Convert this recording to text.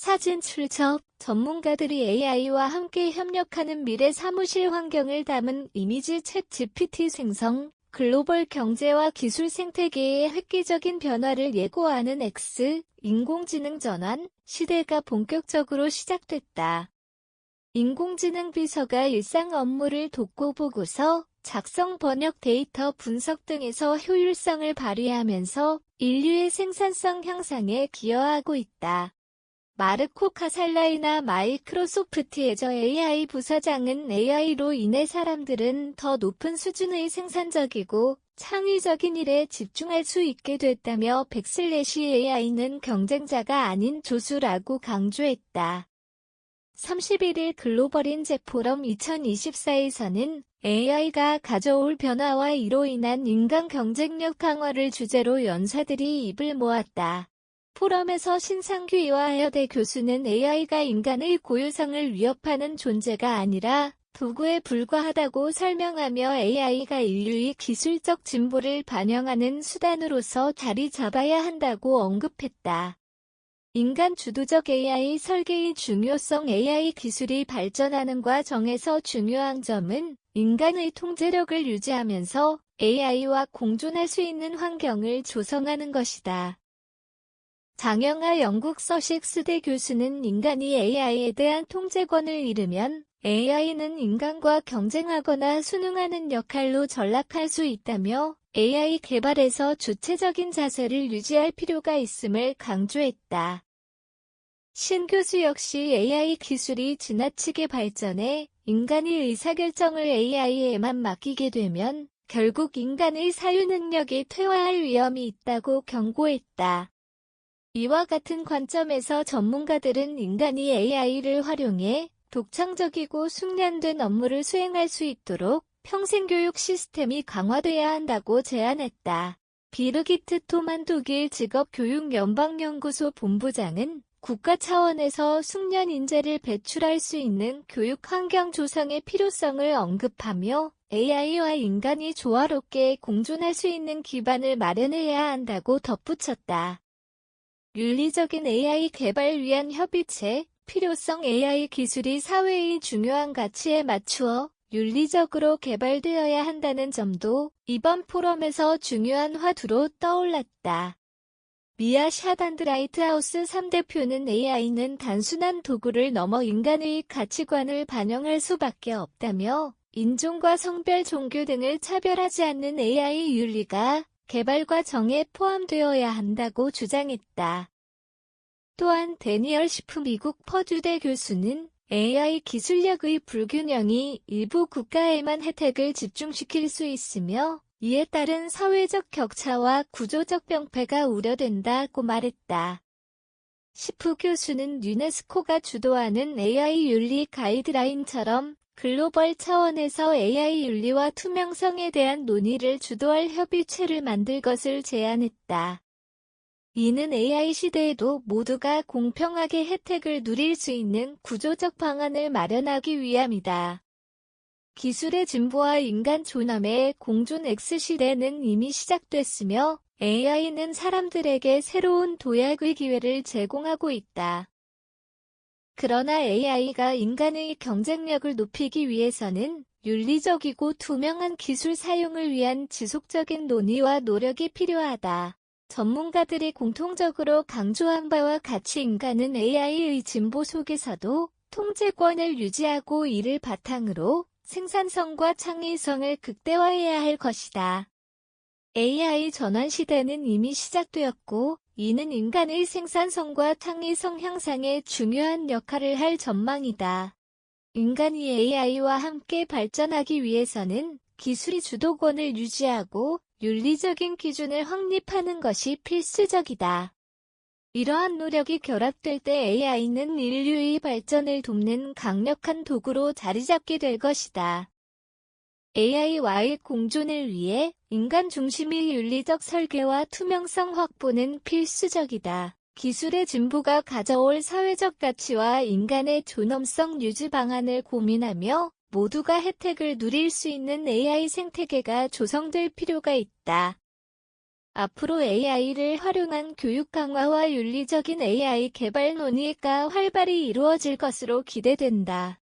사진 출처 전문가들이 AI와 함께 협력하는 미래 사무실 환경을 담은 이미지 챗 GPT 생성, 글로벌 경제와 기술 생태계의 획기적인 변화를 예고하는 X, 인공지능 전환 시대가 본격적으로 시작됐다. 인공지능 비서가 일상 업무를 돕고 보고서, 작성 번역 데이터 분석 등에서 효율성을 발휘하면서 인류의 생산성 향상에 기여하고 있다. 마르코 카살라이나 마이크로소프트의 저 AI 부사장은 AI로 인해 사람들은 더 높은 수준의 생산적이고 창의적인 일에 집중할 수 있게 됐다며 백슬래시 AI는 경쟁자가 아닌 조수라고 강조했다. 31일 글로벌인재 포럼 2024에서는 AI가 가져올 변화와 이로 인한 인간 경쟁력 강화를 주제로 연사들이 입을 모았다. 포럼에서 신상규이와 하여대 교수는 AI가 인간의 고유성을 위협하는 존재가 아니라 도구에 불과하다고 설명하며 AI가 인류의 기술적 진보를 반영하는 수단으로서 자리 잡아야 한다고 언급했다. 인간 주도적 AI 설계의 중요성 AI 기술이 발전하는 과정에서 중요한 점은 인간의 통제력을 유지하면서 AI와 공존할 수 있는 환경을 조성하는 것이다. 장영하 영국 서식스대 교수는 인간이 AI에 대한 통제권을 잃으면 AI는 인간과 경쟁하거나 순응하는 역할로 전락할 수 있다며 AI 개발에서 주체적인 자세를 유지할 필요가 있음을 강조했다. 신 교수 역시 AI 기술이 지나치게 발전해 인간이 의사결정을 AI에만 맡기게 되면 결국 인간의 사유 능력이 퇴화할 위험이 있다고 경고했다. 이와 같은 관점에서 전문가들은 인간이 AI를 활용해 독창적이고 숙련된 업무를 수행할 수 있도록 평생교육 시스템이 강화돼야 한다고 제안했다. 비르기트 토만 독일 직업교육연방연구소 본부장은 국가 차원에서 숙련 인재를 배출할 수 있는 교육 환경 조성의 필요성을 언급하며 AI와 인간이 조화롭게 공존할 수 있는 기반을 마련해야 한다고 덧붙였다. 윤리적인 AI 개발 위한 협의체, 필요성 AI 기술이 사회의 중요한 가치에 맞추어 윤리적으로 개발되어야 한다는 점도 이번 포럼에서 중요한 화두로 떠올랐다. 미아 샤단드라이트 하우스 3대표는 AI는 단순한 도구를 넘어 인간의 가치관을 반영할 수밖에 없다며 인종과 성별 종교 등을 차별하지 않는 AI 윤리가 개발 과정에 포함되어야 한다고 주장했다. 또한 데니얼 시프 미국 퍼듀대 교수는 AI 기술력의 불균형이 일부 국가에만 혜택을 집중시킬 수 있으며 이에 따른 사회적 격차와 구조적 병폐가 우려된다고 말했다. 시프 교수는 유네스코가 주도하는 AI 윤리 가이드라인처럼 글로벌 차원에서 AI 윤리와 투명성에 대한 논의를 주도할 협의체를 만들 것을 제안했다. 이는 AI 시대에도 모두가 공평하게 혜택을 누릴 수 있는 구조적 방안을 마련하기 위함이다. 기술의 진보와 인간 존엄의 공존 X시대는 이미 시작됐으며 AI는 사람들에게 새로운 도약의 기회를 제공하고 있다. 그러나 AI가 인간의 경쟁력을 높이기 위해서는 윤리적이고 투명한 기술 사용을 위한 지속적인 논의와 노력이 필요하다. 전문가들이 공통적으로 강조한 바와 같이 인간은 AI의 진보 속에서도 통제권을 유지하고 이를 바탕으로 생산성과 창의성을 극대화해야 할 것이다. AI 전환 시대는 이미 시작되었고, 이는 인간의 생산성과 창의성 향상에 중요한 역할을 할 전망이다. 인간이 AI와 함께 발전하기 위해서는 기술이 주도권을 유지하고 윤리적인 기준을 확립하는 것이 필수적이다. 이러한 노력이 결합될 때 AI는 인류의 발전을 돕는 강력한 도구로 자리잡게 될 것이다. AI와의 공존을 위해 인간 중심의 윤리적 설계와 투명성 확보는 필수적이다. 기술의 진보가 가져올 사회적 가치와 인간의 존엄성 유지 방안을 고민하며 모두가 혜택을 누릴 수 있는 AI 생태계가 조성될 필요가 있다. 앞으로 AI를 활용한 교육 강화와 윤리적인 AI 개발 논의가 활발히 이루어질 것으로 기대된다.